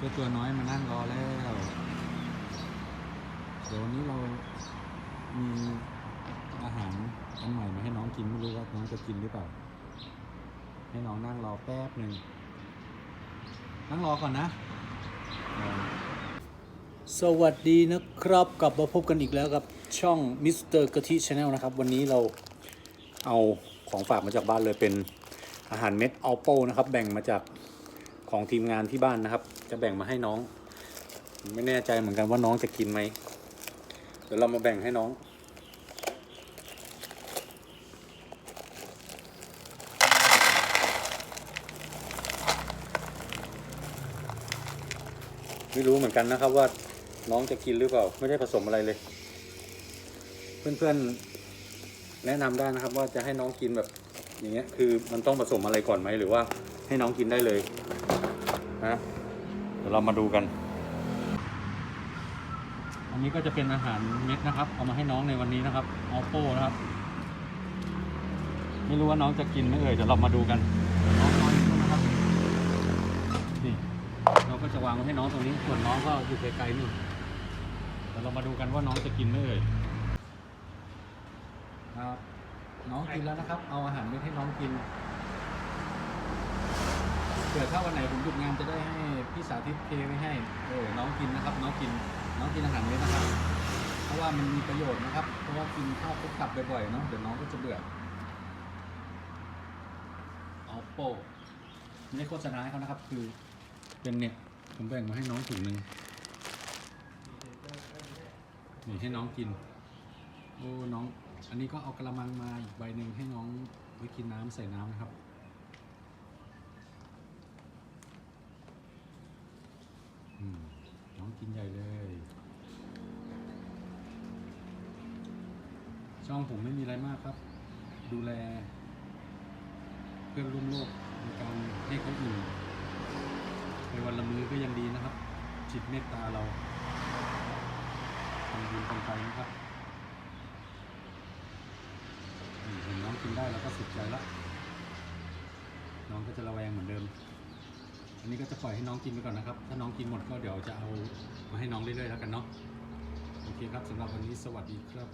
เจ้าตัวน้อยมานั่งรอแล้ว เดี๋ยววันนี้เรามีอาหารอันใหม่มาให้น้องกินไม่รู้ว่าน้องจะกินหรือเปล่า ให้น้องนั่งรอแป๊บหนึ่งนั่งรอก่อนนะ สวัสดีนะครับ กลับมาพบกันอีกแล้วกับช่องมิสเตอร์กะทิชาแนลนะครับ วันนี้เราเอาของฝากมาจากบ้านเลยเป็นอาหารเม็ดอัลโปนะครับ แบ่งมาจาก ของทีมงานที่บ้านนะครับ จะแบ่งมาให้น้อง ไม่แน่ใจเหมือนกันว่าน้องจะกินไหมเดี๋ยวเรามาแบ่งให้น้องไม่รู้เหมือนกันนะครับว่าน้องจะกินหรือเปล่า ไม่ได้ผสมอะไรเลย เพื่อนๆ แนะนำได้นะครับว่าจะให้น้องกินแบบอย่างเงี้ยคือมันต้องผสมอะไรก่อนไหมหรือว่าให้น้องกินได้เลย นะเดี๋ยวเรามาดูกัน อันนี้ก็จะเป็นอาหารเม็ดนะครับ เอามาให้น้องในวันนี้นะครับออโป้นะครับ ไม่รู้ว่าน้องจะกินไหมเอ่ยเดี๋ยวเรามาดูกันน้องน้อยนะครับนี่เราก็จะวางไว้ให้น้องตรงนี้ ส่วนน้องก็อยู่ไกลๆนู่นเดี๋ยวเรามาดูกันว่าน้องจะกินไหมเอ่ยครับน้องกินแล้วนะครับ เอาอาหารเม็ดให้น้องกิน เผื่อถ้าวันไหนผมหยุดงานจะได้ให้พี่สาธิตเทไว้ให้เออน้องกินนะครับ น้องกิน น้องกินอาหารเม็ดนะครับ เพราะว่ามันมีประโยชน์นะครับ เพราะว่ากินข้าวคุกกลับบ่อยๆเนาะเดี๋ยวน้องก็จะเบื่อเอาโป้ไม่ได้โฆษณาให้เขานะครับ คือเป็นเนี่ยผมแบ่งมาให้น้องถุงหนึ่งนี่ให้น้องกินโอ้น้อง อันนี้ก็เอากระมังมาอีกใบหนึ่งให้น้องไว้กินน้ำใส่น้ำนะครับ อืม น้องกินใหญ่เลย ช่องผมไม่มีอะไรมากครับ ดูแล เพื่อนร่วมโลกในการให้เขาอิ่มในวันละมือก็ยังดีนะครับ จิตเมตตาเราทำบุญกันไปนะครับเห็นน้องกินได้แล้วก็สุขใจละน้องก็จะระแวงเหมือนเดิม อันนี้ก็จะปล่อยให้น้องกินไปก่อนนะครับ ถ้าน้องกินหมดก็เดี๋ยวจะเอามาให้น้องเรื่อยๆแล้วกันเนาะ โอเคครับสำหรับวันนี้สวัสดีครับ